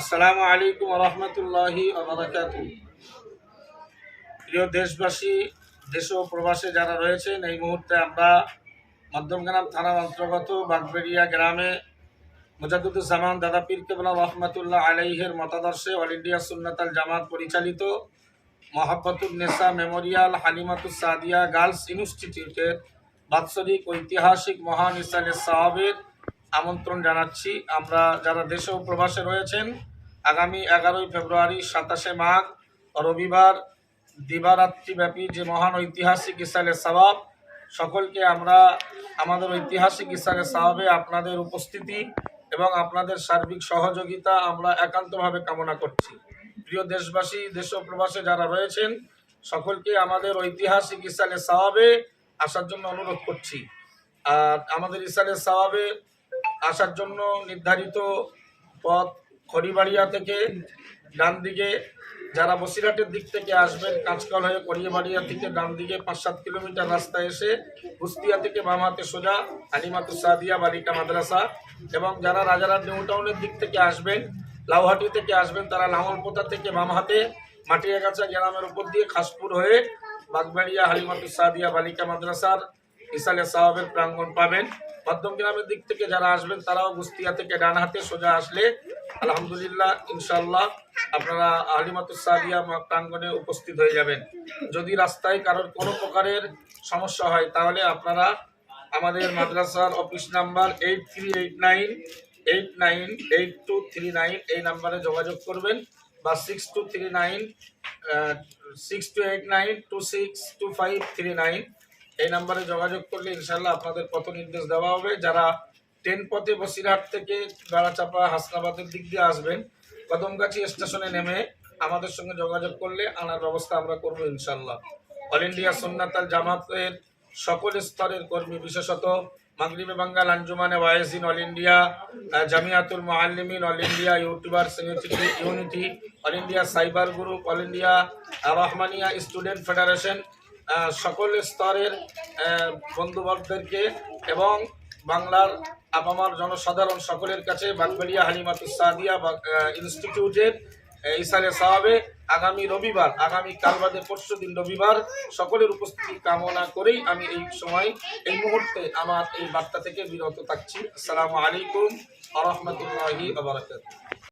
আসসালামু আলাইকুম রহমতুল্লাহি প্রিয় দেশবাসী, দেশ ও প্রবাসে যারা রয়েছেন, এই মুহূর্তে আমরা মধ্যমগ্রাম থানার অন্তর্গত বাগবেড়িয়া গ্রামে মুজাদুদ্দুজ্জামান দাদা পীর কেবলা রহমতুল্লাহ আলাইহের মতাদর্শে অল ইন্ডিয়া সুন্নাতাল জামাত পরিচালিত নেসা মেমোরিয়াল হালিমাতুস সাদিয়া গার্লস ইনস্টিটিউটের বাৎসরিক ঐতিহাসিক মহান ইসালে সাহাবের আমন্ত্রণ জানাচ্ছি। আমরা যারা দেশ ও প্রবাসে রয়েছেন আগামী এগারোই ফেব্রুয়ারি, সাতাশে মাঘ, রবিবার দিবারাত্রিব্যাপী যে মহান ঐতিহাসিক ইসালে সবাব সকলকে আমরা আমাদের ঐতিহাসিক ইসালে সাহাবে আপনাদের উপস্থিতি এবং আপনাদের সার্বিক সহযোগিতা আমরা একান্তভাবে কামনা করছি। প্রিয় দেশবাসী, দেশ প্রবাসে যারা রয়েছেন, সকলকে আমাদের ঐতিহাসিক ইসালে সাহাবে আসার জন্য অনুরোধ করছি। আর আমাদের ইসালে সাহাবে আসার জন্য নির্ধারিত পথ খড়িবাড়িয়া থেকে ডান দিকে যারা বসিরহাটের দিক থেকে আসবেন, কাঁচকল হয়ে করিয়াবাড়িয়া থেকে ডান দিকে পাঁচ সাত কিলোমিটার রাস্তা এসে কুস্তিয়া থেকে বাম হাতে সোজা আলিমাতু সাদিয়া বালিকা মাদ্রাসা এবং যারা রাজারহাট নিউ টাউনের দিক থেকে আসবেন, লাউহাটি থেকে আসবেন, তারা লাঙলপোতা থেকে বাম হাতে মাটিয়াগাছা গ্রামের উপর দিয়ে খাসপুর হয়ে বাগবাড়িয়া হালিমাতু সাদিয়া বালিকা মাদ্রাসার ইসালে সাহাবের প্রাঙ্গণ পাবেন। মধ্যম গ্রামের দিক থেকে যারা আসবেন, তারাও গুস্তিয়া থেকে ডান হাতে সোজা আসলে আলহামদুলিল্লাহ ইনশাল্লাহ আপনারা আলিমাতুস সাদিয়া মা- প্রাঙ্গণে উপস্থিত হয়ে যাবেন। যদি রাস্তায় কারোর কোনো প্রকারের সমস্যা হয়, তাহলে আপনারা আমাদের মাদ্রাসার office number eight three eight nine eight nine eight two three nine এই নাম্বারে যোগাযোগ করবেন বা six two three nine six two eight nine two six two five three nine এই নাম্বারে যোগাযোগ করলে ইনশাল্লাহ আপনাদের পথ নির্দেশ দেওয়া হবে। যারা ট্রেন পথে বসিরহাট থেকে বেড়াচাপা হাসনাবাদের দিক দিয়ে আসবেন, কদমগাছি স্টেশনে নেমে আমাদের সঙ্গে যোগাযোগ করলে আনার ব্যবস্থা আমরা করব ইনশাল্লাহ। অল ইন্ডিয়া সুন্নাতাল জামাতের সকল স্তরের কর্মী, বিশেষত মাগরিবে Bangal Anjumane Waizin all India Jamiatul Muallimin all India YouTuber unity, all India cyber group, all India Rahmania student federation সকল স্তরের বন্ধুবর্গদেরকে এবং বাংলার আপামার জনসাধারণ সকলের কাছে বাগবাড়িয়া হালিমাতুস সাদিয়া ইনস্টিটিউটের ইসারে সাহাবে আগামী রবিবার, আগামী কাল বাদে পরশু দিন রবিবার সকলের উপস্থিতি কামনা করেই আমি এই সময়, এই মুহূর্তে আমার এই বার্তা থেকে বিরত থাকছি। আসসালামু আলাইকুম আ রহমতুল্লাহি আবরাকাত